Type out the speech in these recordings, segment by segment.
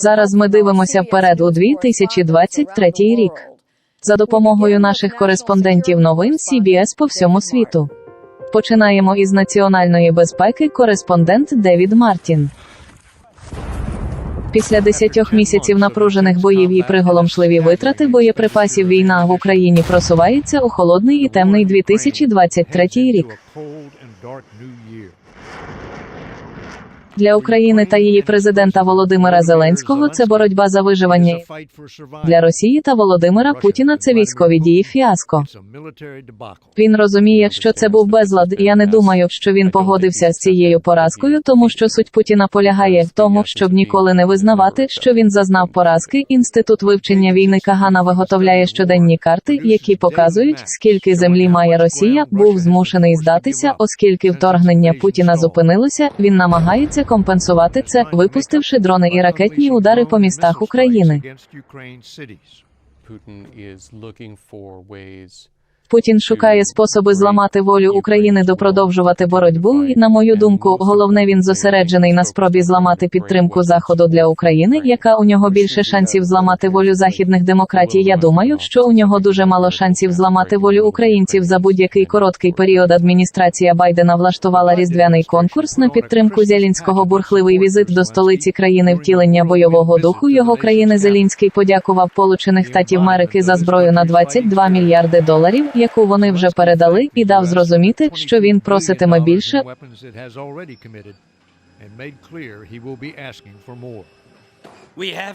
Зараз ми дивимося вперед у 2023 рік за допомогою наших кореспондентів новин CBS по всьому світу. Починаємо із національної безпеки кореспондент Девід Мартін. Після десятьох місяців напружених боїв і приголомшливі витрати боєприпасів війна в Україні просувається у холодний і темний 2023 рік. Для України та її президента Володимира Зеленського це боротьба за виживання. Для Росії та Володимира Путіна це військові дії фіаско. Він розуміє, що це був безлад. Я не думаю, що він погодився з цією поразкою, тому що суть Путіна полягає в тому, щоб ніколи не визнавати, що він зазнав поразки. Інститут вивчення війни Кагана виготовляє щоденні карти, які показують, скільки землі має Росія. Був змушений здатися, оскільки вторгнення Путіна зупинилося. Він намагається компенсувати це, випустивши дрони і ракетні удари по містах України. Путін шукає способи зламати волю України до продовжувати боротьбу. І на мою думку, головне він зосереджений на спробі зламати підтримку заходу для України, яка у нього більше шансів зламати волю західних демократій. Я думаю, що у нього дуже мало шансів зламати волю українців за будь-який короткий період. Адміністрація Байдена влаштувала різдвяний конкурс на підтримку Зелінського бурхливий візит до столиці країни втілення бойового духу його країни. Зелінський подякував Получених Штатів Америки за зброю на 22 мільярди доларів яку вони вже передали, і дав зрозуміти, що він проситиме більше.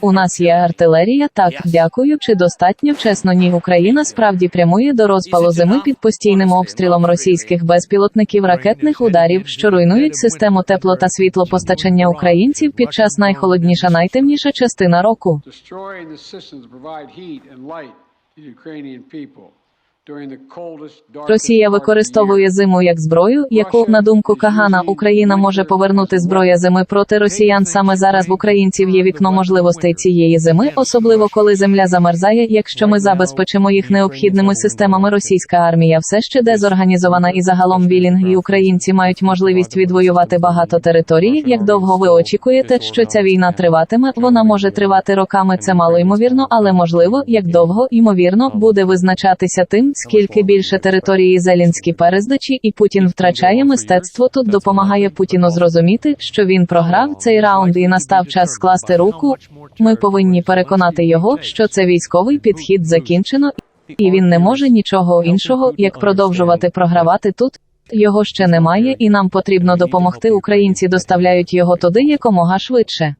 У нас є артилерія. Так, дякую. Чи достатньо чесно? Ні, Україна справді прямує до розпалу зими під постійним обстрілом російських безпілотників ракетних ударів, що руйнують систему тепло та світлопостачання українців під час найхолодніша, найтемніша частина року. Росія використовує зиму як зброю, яку, на думку Кагана, Україна може повернути зброя зими проти росіян. Саме зараз в українців є вікно можливостей цієї зими, особливо коли земля замерзає. Якщо ми забезпечимо їх необхідними системами, російська армія все ще дезорганізована і загалом вілінг і українці мають можливість відвоювати багато території. Як довго ви очікуєте, що ця війна триватиме? Вона може тривати роками. Це мало ймовірно, але можливо, як довго ймовірно буде визначатися тим, скільки більше території Зелінські перездачі, і Путін втрачає мистецтво. Тут допомагає Путіну зрозуміти, що він програв цей раунд, і настав час скласти руку. Ми повинні переконати його, що це військовий підхід закінчено, і він не може нічого іншого, як продовжувати програвати тут. Його ще немає, і нам потрібно допомогти. Українці доставляють його туди якомога швидше.